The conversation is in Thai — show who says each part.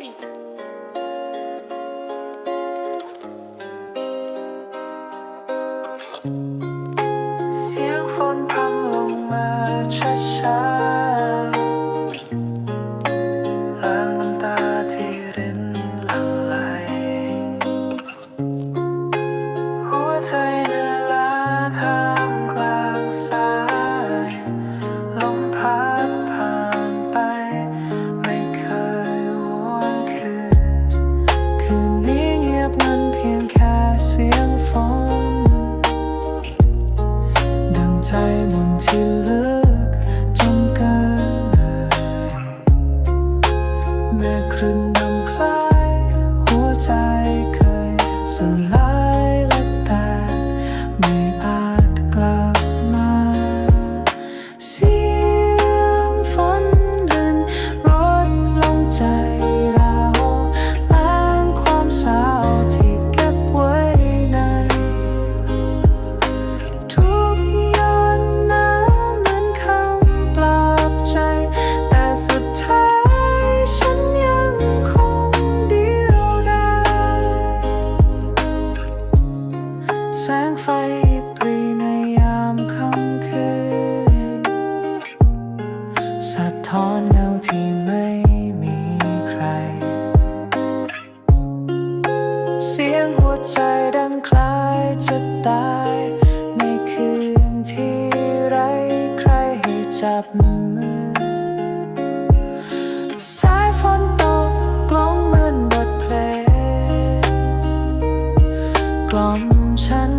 Speaker 1: เสียงฝนพัลงมาช้า คืนนี้เงียบมันเพียงแค่เสียงฝนดังใจบนที่ ปรีในยมค่ำคืนสะท้อนเงาที่ไม่มีใคร เสียงหัวใจดังคล้ายจะตาย ในคืนที่ไรใครให้จับมือ สายฝนตกกลมเหมือนบทเพลงกล่อมฉัน